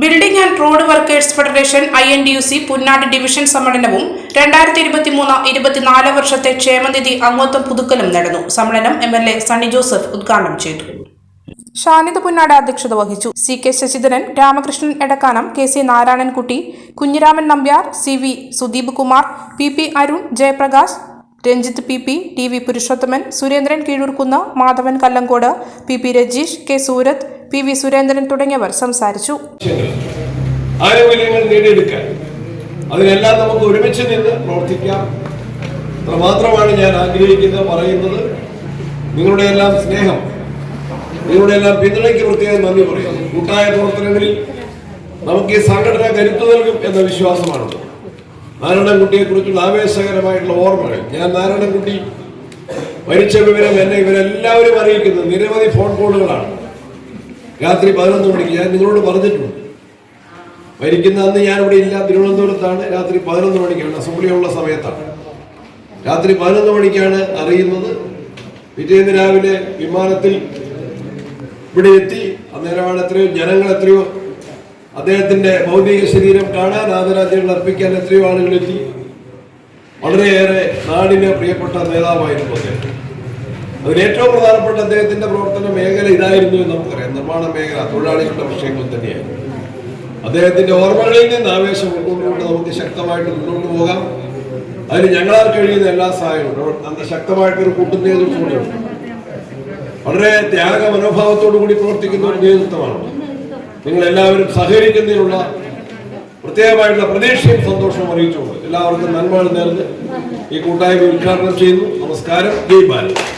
Building and road workers federation I N D U C Punnad division സമ്മേളനവും രണ്ടായിരത്തി ഇരുപത്തിമൂന്ന് ഇരുപത്തിനാല് വർഷത്തെ ക്ഷേമനിധി അംഗത്വം പുതുക്കലും നടന്നു. സമ്മേളനം M L A Sunny Joseph ഉദ്ഘാടനം ചെയ്തു. ഷാനിത പുന്നാട് അധ്യക്ഷത വഹിച്ചു. C K Sasidharan Ramakrishnan Edakkanam K C Narayanankutty Kunhiraman Nambiar C V Sudeep Kumar P P Arun Jayaprakash Ranjith P P T V Purushothaman Surendran Keezhurkunnu Madhavan Kallankode P P Rajeesh K Surath P V Surendran തുടങ്ങിയവർ സംസാരിച്ചു. ആനുകൂല്യങ്ങൾ നേടിയെടുക്കാൻ അതിനെല്ലാം നമുക്ക് ഒരുമിച്ച് നിന്ന് പ്രവർത്തിക്കാം. അത്ര മാത്രമാണ് ഞാൻ ആഗ്രഹിക്കുന്നത് പറയുന്നത്. നിങ്ങളുടെ എല്ലാം സ്നേഹം നിങ്ങളുടെ എല്ലാം പിന്തുണയ്ക്ക് പ്രത്യേകം നന്ദി പറയുന്നു. കൂട്ടായ പ്രവർത്തനങ്ങളിൽ നമുക്ക് ഈ സംഘടന കരുത്തു നൽകും എന്ന വിശ്വാസമാണുള്ളത്. നാരായണൻകുട്ടിയെ കുറിച്ചുള്ള ആവേശകരമായിട്ടുള്ള ഓർമ്മകൾ. ഞാൻ നാരായണൻകുട്ടി മരിച്ച വിവരം എന്നെ ഇവരെല്ലാവരും അറിയിക്കുന്നത്. നിരവധി ഫോൺ കോളുകളാണ്. രാത്രി പതിനൊന്ന് മണിക്ക് ഞാൻ നിങ്ങളോട് പറഞ്ഞിട്ടുണ്ട്. മരിക്കുന്ന അന്ന് ഞാൻ ഇവിടെ ഇല്ല. തിരുവനന്തപുരത്താണ്. രാത്രി പതിനൊന്ന് മണിക്കാണ്. അസംബ്ലിയുള്ള സമയത്താണ്. രാത്രി പതിനൊന്ന് മണിക്കാണ് അറിയുന്നത്. പിറ്റേന്ന് രാവിലെ വിമാനത്തിൽ ഇവിടെ എത്തി. അന്നേരമാണ് എത്രയോ ജനങ്ങൾ എത്രയോ അദ്ദേഹത്തിന്റെ ഭൗതിക ശരീരം കാണാൻ ആദരാജ്യങ്ങൾ അർപ്പിക്കാൻ എത്രയോ ആളുകൾ എത്തി. വളരെയേറെ നാടിന് പ്രിയപ്പെട്ട നേതാവായിരുന്നു അദ്ദേഹം. അതിൽ ഏറ്റവും പ്രധാനപ്പെട്ട അദ്ദേഹത്തിന്റെ പ്രവർത്തന മേഖല ഇതായിരുന്നു എന്ന് നമുക്കറിയാം. നിർമ്മാണ മേഖല തൊഴിലാളികളുടെ വിഷയങ്ങൾ തന്നെയായിരുന്നു. അദ്ദേഹത്തിന്റെ ഓർമ്മകളിൽ നിന്ന് ആവേശം ഉൾക്കൊണ്ടുകൊണ്ട് നമുക്ക് ശക്തമായിട്ട് മുന്നോട്ട് പോകാം. അതിന് ഞങ്ങളാൽ കഴിയുന്ന എല്ലാ സഹായവും അന്ന് ശക്തമായിട്ടൊരു കൂട്ടം നേതൃത്വം കൂടിയുണ്ട്. വളരെ ത്യാഗ മനോഭാവത്തോടു കൂടി പ്രവർത്തിക്കുന്ന ഒരു നേതൃത്വമാണ്. നിങ്ങൾ എല്ലാവരും സഹകരിക്കുന്നതിനുള്ള പ്രത്യേകമായിട്ടുള്ള പ്രതീക്ഷയും സന്തോഷവും അറിയിച്ചുകൊണ്ട് എല്ലാവർക്കും നന്മകൾ നേർന്ന് ഈ കൂട്ടായ്മ ഉദ്ഘാടനം ചെയ്യുന്നു. നമസ്കാരം. ജയ് ഭാരത്.